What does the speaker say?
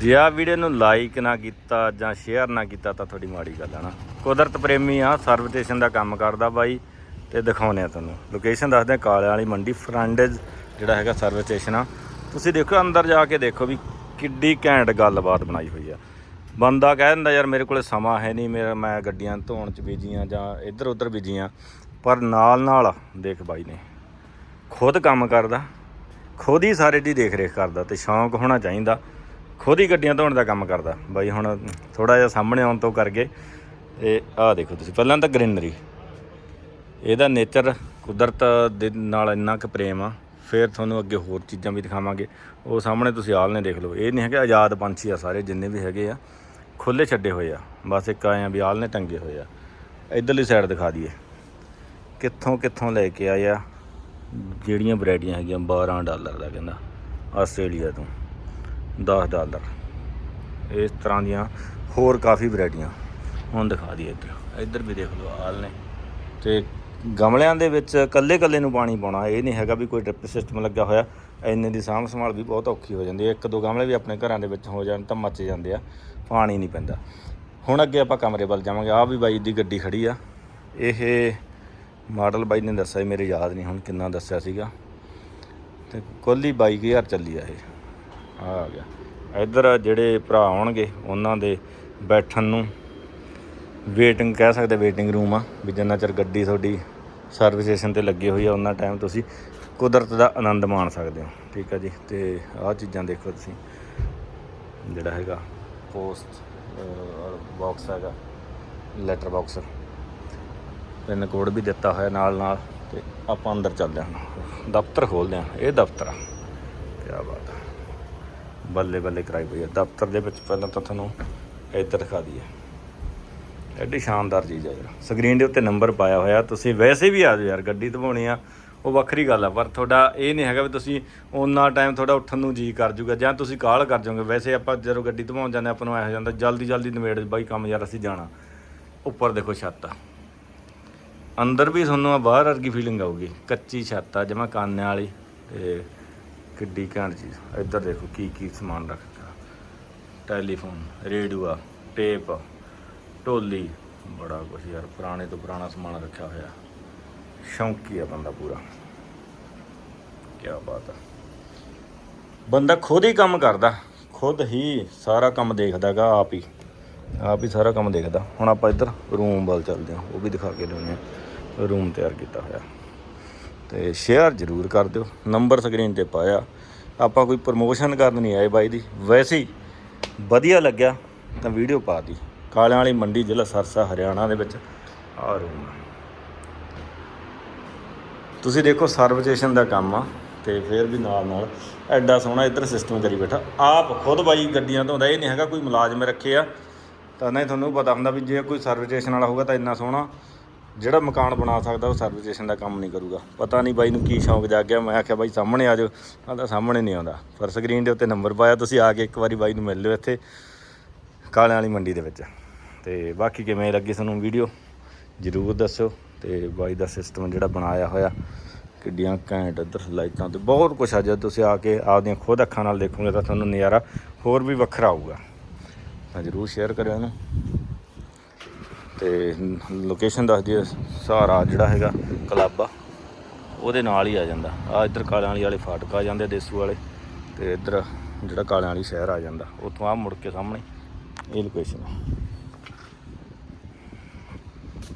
ਜੇ ਆ ਵੀਡੀਓ ਨੂੰ ਲਾਈਕ ਨਾ ਕੀਤਾ ਜਾਂ ਸ਼ੇਅਰ ਨਾ ਕੀਤਾ ਤਾਂ ਤੁਹਾਡੀ ਮਾੜੀ ਗੱਲ ਆ ਨਾ। ਕੁਦਰਤ ਪ੍ਰੇਮੀ ਆ ਸਰਵਿਟੇਸ਼ਨ ਦਾ ਕੰਮ ਕਰਦਾ ਬਾਈ ਤੇ ਦਿਖਾਉਨੇ ਆ ਤੁਹਾਨੂੰ। ਲੋਕੇਸ਼ਨ ਦੱਸਦੇ ਆ, ਕਾਲਿਆਂ ਵਾਲੀ ਮੰਡੀ ਫਰੰਡੇਜ ਜਿਹੜਾ ਹੈਗਾ ਸਰਵਿਸ ਸਟੇਸ਼ਨ ਆ। ਤੁਸੀਂ ਦੇਖੋ ਅੰਦਰ ਜਾ ਕੇ ਦੇਖੋ ਵੀ ਕਿੱਡੀ ਘੈਂਟ ਗੱਲਬਾਤ ਬਣਾਈ ਹੋਈ ਆ। ਬੰਦਾ ਕਹਿ ਦਿੰਦਾ, ਯਾਰ ਮੇਰੇ ਕੋਲੇ ਸਮਾਂ ਹੈ ਨਹੀਂ, ਮੇਰਾ ਮੈਂ ਗੱਡੀਆਂ ਧੋਣ ਚ ਬਿਜ਼ੀ ਆ ਜਾਂ ਇੱਧਰ ਉੱਧਰ ਬਿਜ਼ੀ ਆ। ਪਰ ਨਾਲ ਨਾਲ ਦੇਖ ਬਾਈ ਨੇ, ਖੁਦ ਕੰਮ ਕਰਦਾ, ਖੁਦ ਹੀ ਸਾਰੇ ਦੀ ਦੇਖ ਰੇਖ ਕਰਦਾ ਤੇ ਸ਼ੌਂਕ ਹੋਣਾ ਚਾਹੀਦਾ। ਖੁਦ ਹੀ ਗੱਡੀਆਂ ਧੋਣ ਦਾ ਕੰਮ ਕਰਦਾ। ਬਾਈ ਹੁਣ ਥੋੜਾ ਜਿਹਾ ਸਾਹਮਣੇ ਆਉਣ ਤੋਂ ਕਰਕੇ ਇਹ ਆਹ ਦੇਖੋ ਤੁਸੀਂ, ਪਹਿਲਾਂ ਤਾਂ ਗ੍ਰੀਨਰੀ ਇਹਦਾ ਨੇਚਰ ਕੁਦਰਤ ਦੇ ਨਾਲ ਇੰਨਾ ਕੁ ਪ੍ਰੇਮ ਆ। ਫਿਰ ਤੁਹਾਨੂੰ ਅੱਗੇ ਹੋਰ ਚੀਜ਼ਾਂ ਵੀ ਦਿਖਾਵਾਂਗੇ। ਉਹ ਸਾਹਮਣੇ ਤੁਸੀਂ ਆਲ ਨੇ ਦੇਖ ਲਓ। ਇਹ ਨਹੀਂ ਹੈਗਾ ਆਜ਼ਾਦ ਪੰਛੀ ਆ ਸਾਰੇ, ਜਿੰਨੇ ਵੀ ਹੈਗੇ ਆ। ਖੁੱਲੇ ਛੱਡੇ ਹੋਏ ਆ। ਬਸ ਇੱਕ ਆਏ ਆ ਵੀ ਆਲ ਨੇ ਟੰਗੇ ਹੋਏ ਆ। ਇਧਰਲੀ ਸਾਈਡ ਦਿਖਾ ਦਈਏ। ਕਿੱਥੋਂ ਕਿੱਥੋਂ ਲੈ ਕੇ ਆਏ ਆ? ਜਿਹੜੀਆਂ ਵੈਰਾਈਟੀਆਂ ਹੈਗੀਆਂ 12 ਡਾਲਰ ਦਾ ਕਹਿੰਦਾ, ਆਸਟ੍ਰੇਲੀਆ ਤੋਂ। 10 ਡਾਲਰ ਇਸ ਤਰ੍ਹਾਂ ਦੀਆਂ ਹੋਰ ਕਾਫੀ ਵੈਰਾਈਟੀਆਂ। ਹੁਣ ਦਿਖਾ ਦਈਏ ਇੱਧਰ। ਇੱਧਰ ਵੀ ਦੇਖ ਲਓ ਆਲ ਨੇ। ਤੇ ਗਮਲਿਆਂ ਦੇ ਵਿੱਚ ਕੱਲੇ ਕੱਲੇ ਨੂੰ ਪਾਣੀ ਪਾਉਣਾ ਇਹ ਨਹੀਂ ਹੈਗਾ ਵੀ ਕੋਈ ਡ੍ਰਿਪ ਸਿਸਟਮ ਲੱਗਾ ਹੋਇਆ। ਇੰਨੇ ਦੀ ਸਾਂਭ ਸੰਭਾਲ ਵੀ ਬਹੁਤ ਔਖੀ ਹੋ ਜਾਂਦੀ ਹੈ। ਇੱਕ ਦੋ ਗਮਲੇ ਵੀ ਆਪਣੇ ਘਰਾਂ ਦੇ ਵਿੱਚ ਹੋ ਜਾਣ ਤਾਂ ਮੱਚ ਜਾਂਦੇ ਆ ਪਾਣੀ ਨਹੀਂ ਪੈਂਦਾ। ਹੁਣ ਅੱਗੇ ਆਪਾਂ ਕਮਰੇ ਵੱਲ ਜਾਵਾਂਗੇ। ਆ ਵੀ ਬਾਈ ਦੀ ਗੱਡੀ ਖੜੀ ਆ। ਇਹ ਮਾਡਲ ਬਾਈ ਨੇ ਦੱਸਿਆ ਸੀ, ਮੇਰੇ ਯਾਦ ਨਹੀਂ ਹੁਣ ਕਿੰਨਾ ਦੱਸਿਆ ਸੀਗਾ। ਤੇ ਕੁੱਲ ਹੀ 22000 ਚੱਲੀ ਆ ਇਹ। ਆ ਗਿਆ। ਇੱਧਰ ਜਿਹੜੇ ਭਰਾ ਆਉਣਗੇ, ਉਹਨਾਂ ਦੇ ਬੈਠਣ ਨੂੰ ਵੇਟਿੰਗ ਕਹਿ ਸਕਦੇ ਵੇਟਿੰਗ ਰੂਮ ਆ, ਵੀ ਜਿੰਨਾ ਚਿਰ ਗੱਡੀ ਤੁਹਾਡੀ ਸਰਵਿਸ ਸਟੇਸ਼ਨ ਤੇ ਲੱਗੀ ਹੋਈ ਆ ਉਹਨਾਂ ਟਾਈਮ ਤੁਸੀਂ ਕੁਦਰਤ ਦਾ ਆਨੰਦ ਮਾਣ ਸਕਦੇ ਹੋ। ਠੀਕ ਆ ਜੀ, ਤੇ ਆਹ ਚੀਜ਼ਾਂ ਦੇਖੋ ਤੁਸੀਂ। ਜਿਹੜਾ ਹੈਗਾ ਪੋਸਟ ਬਾਕਸ ਹੈਗਾ ਲੈਟਰ ਬਾਕਸ ਪਿੰਨ ਕੋਡ ਵੀ ਦਿੱਤਾ ਹੋਇਆ ਨਾਲ ਨਾਲ, ਤੇ ਆਪਾਂ ਅੰਦਰ ਚੱਲਦੇ ਹਾਂ। ਦਫ਼ਤਰ ਖੋਲਦੇ ਹਾਂ। ਇਹ ਦਫ਼ਤਰ ਆ। ਕੀ ਬਾਤ ਹੈ ਬੱਲੇ ਬੱਲੇ ਕਰਾਈ ਹੋਈ ਹੈ। ਦਫ਼ਤਰ ਦੇ ਵਿੱਚ ਪਹਿਲਾਂ ਤਾਂ ਤੁਹਾਨੂੰ ਇੱਧਰ ਦਿਖਾ ਦਈਏ। ਐਡੀ ਸ਼ਾਨਦਾਰ ਚੀਜ਼ ਆ ਯਾਰ। ਸਕਰੀਨ ਦੇ ਉੱਤੇ ਨੰਬਰ ਪਾਇਆ ਹੋਇਆ। ਤੁਸੀਂ ਵੈਸੇ ਵੀ ਆ ਜਾਓ ਯਾਰ, ਗੱਡੀ ਧਵਾਉਣੀ ਆ, ਉਹ ਵੱਖਰੀ ਗੱਲ ਆ। ਪਰ ਤੁਹਾਡਾ ਇਹ ਨਹੀਂ ਹੈਗਾ ਵੀ ਤੁਸੀਂ ਉਹਨਾਂ ਟਾਈਮ ਤੁਹਾਡਾ ਉੱਠਣ ਨੂੰ ਜੀ ਕਰ ਜੂਗਾ, ਜਾਂ ਤੁਸੀਂ ਕਾਲ ਕਰ ਜਾਓਗੇ। ਵੈਸੇ ਆਪਾਂ ਜਦੋਂ ਗੱਡੀ ਧਵਾਉਣ ਜਾਂਦੇ ਆਪਾਂ ਨੂੰ ਐ ਹੋ ਜਾਂਦਾ ਜਲਦੀ ਜਲਦੀ ਨਿਬੇੜ ਬਾਈ ਕੰਮ ਯਾਰ, ਅਸੀਂ ਜਾਣਾ। ਉੱਪਰ ਦੇਖੋ ਛੱਤ ਆ। ਅੰਦਰ ਵੀ ਤੁਹਾਨੂੰ ਆ ਬਾਹਰ ਵਰਗੀ ਫੀਲਿੰਗ ਆਊਗੀ। ਕੱਚੀ ਛੱਤ ਆ, ਜਮਾ ਕਾਨਿਆਂ ਵਾਲੀ। ਤੇ ਕਿੱਡੀ ਘੈਂਟ ਚੀਜ਼ ਇੱਧਰ ਦੇਖੋ ਕੀ ਕੀ ਸਮਾਨ ਰੱਖਿਆ ਟੈਲੀਫੋਨ ਰੇਡੀਓ ਟੇਪ, ਢੋਲੀ, ਬੜਾ ਕੁਝ ਯਾਰ, ਪੁਰਾਣੇ ਤੋਂ ਪੁਰਾਣਾ ਸਮਾਨ ਰੱਖਿਆ ਹੋਇਆ। ਸ਼ੌਂਕੀ ਆ ਬੰਦਾ ਪੂਰਾ। ਕੀ ਬਾਤ ਆ। ਬੰਦਾ ਖੁਦ ਹੀ ਕੰਮ ਕਰਦਾ। ਖੁਦ ਹੀ ਸਾਰਾ ਕੰਮ ਦੇਖਦਾਗਾ ਆਪ ਹੀ। ਆਪ ਹੀ ਸਾਰਾ ਕੰਮ ਦੇਖਦਾ। ਹੁਣ ਆਪਾਂ ਇੱਧਰ ਰੂਮ ਵੱਲ ਚੱਲਦੇ ਹਾਂ। ਉਹ ਵੀ ਦਿਖਾ ਕੇ ਲਿਆਉਂਦੇ ਹਾਂ। ਰੂਮ ਤਿਆਰ ਕੀਤਾ ਹੋਇਆ। ਤੇ ਸ਼ੇਅਰ ਜ਼ਰੂਰ ਕਰ ਦਿਓ। ਨੰਬਰ ਸਕਰੀਨ ਤੇ ਪਾਇਆ। ਆਪਾਂ ਕੋਈ ਪ੍ਰਮੋਸ਼ਨ ਕਰਨ ਨਹੀਂ ਆਏ ਬਾਈ ਦੀ। ਵੈਸੇ ਹੀ ਵਧੀਆ ਲੱਗਿਆ, ਤਾਂ ਵੀਡੀਓ ਪਾ ਦੀ ਕਾਲਿਆਂ ਵਾਲੀ ਮੰਡੀ ਜ਼ਿਲ੍ਹਾ ਸਰਸਾ, ਹਰਿਆਣਾ ਦੇ ਵਿੱਚ। ਆ। ਰੂਮ ਤੁਸੀਂ ਦੇਖੋ ਸਰਵਜੇਸ਼ਨ ਦਾ ਕੰਮ ਆ, ਤੇ ਫਿਰ ਵੀ ਨਾਲ ਨਾਲ ਐਡਾ ਸੋਹਣਾ ਇੱਧਰ ਸਿਸਟਮ ਕਰੀ ਬੈਠਾ। ਆਪ ਖੁਦ ਬਾਈ ਗੱਡੀਆਂ ਧੋਂਦਾ ਇਹ ਨਹੀਂ ਹੈਗਾ ਕੋਈ ਮੁਲਾਜ਼ਮ ਰੱਖੇ ਆ। ਤਾਂ ਨਹੀਂ ਤੁਹਾਨੂੰ ਪਤਾ ਹੁੰਦਾ ਵੀ ਜੇ ਕੋਈ ਸਰਵਿਸਟੇਸ਼ਨ ਵਾਲਾ ਹੋਊਗਾ ਤਾਂ ਇੰਨਾ ਸੋਹਣਾ। ਜਿਹੜਾ ਮਕਾਨ ਬਣਾ ਸਕਦਾ ਉਹ ਸਰਵਿਸ ਸਟੇਸ਼ਨ ਦਾ ਕੰਮ ਨਹੀਂ ਕਰੂਗਾ। ਪਤਾ ਨਹੀਂ ਬਾਈ ਨੂੰ ਕੀ ਸ਼ੌਂਕ ਜਾਗ ਗਿਆ। ਮੈਂ ਆਖਿਆ, ਬਾਈ, ਸਾਹਮਣੇ ਆ ਜਾਓ। ਆਂਦਾ ਸਾਹਮਣੇ ਨਹੀਂ ਆਉਂਦਾ। ਪਰ ਸਕਰੀਨ ਦੇ ਉੱਤੇ ਨੰਬਰ ਪਾਇਆ। ਤੁਸੀਂ ਆ ਕੇ ਇੱਕ ਵਾਰੀ ਬਾਈ ਨੂੰ ਮਿਲ ਲਿਓ ਇੱਥੇ, ਕਾਲਿਆਂ ਵਾਲੀ ਮੰਡੀ ਦੇ ਵਿੱਚ। ਤੇ ਬਾਕੀ ਕਿਵੇਂ ਲੱਗੀ ਤੁਹਾਨੂੰ ਵੀਡੀਓ ਜਰੂਰ ਦੱਸਿਓ। ਤੇ ਬਾਈ ਦਾ ਸਿਸਟਮ ਜਿਹੜਾ ਬਣਾਇਆ ਹੋਇਆ, ਕਿੱਡੀਆਂ ਘੈਂਟ ਇੱਧਰ ਲਾਈਟਾਂ ਤੇ ਬਹੁਤ ਕੁਝ ਆ। ਜਦ ਤੁਸੀਂ ਆ ਕੇ ਆਪਦੀਆਂ ਖੁਦ ਅੱਖਾਂ ਨਾਲ ਦੇਖੋਗੇ ਤਾਂ ਤੁਹਾਨੂੰ ਨਜ਼ਾਰਾ ਹੋਰ ਵੀ ਵੱਖਰਾ ਆਊਗਾ। ਤਾਂ ਜਰੂਰ ਸ਼ੇਅਰ ਕਰਿਓ ਇਹਨੂੰ। ਤੇ ਲੋਕੇਸ਼ਨ ਦੱਸਦੀ ਦਿਓ ਸਹਾਰਾ ਜਿਹੜਾ ਹੈਗਾ, ਕਲੱਬ ਆ, ਉਹਦੇ ਨਾਲ ਹੀ ਆ ਜਾਂਦਾ। ਆ ਇੱਧਰ ਕਾਲਿਆਂ ਵਾਲੀ ਵਾਲੇ ਫਾਟਕ ਆ ਜਾਂਦੇ ਦੇਸੂ ਵਾਲੇ, ਤੇ ਇੱਧਰ ਜਿਹੜਾ ਕਾਲਿਆਂ ਵਾਲੀ ਸ਼ਹਿਰ ਆ ਜਾਂਦਾ, ਉੱਥੋਂ ਆ ਮੁੜ ਕੇ ਸਾਹਮਣੇ, ਇਹ ਲੋਕੇਸ਼ਨ ਹੈ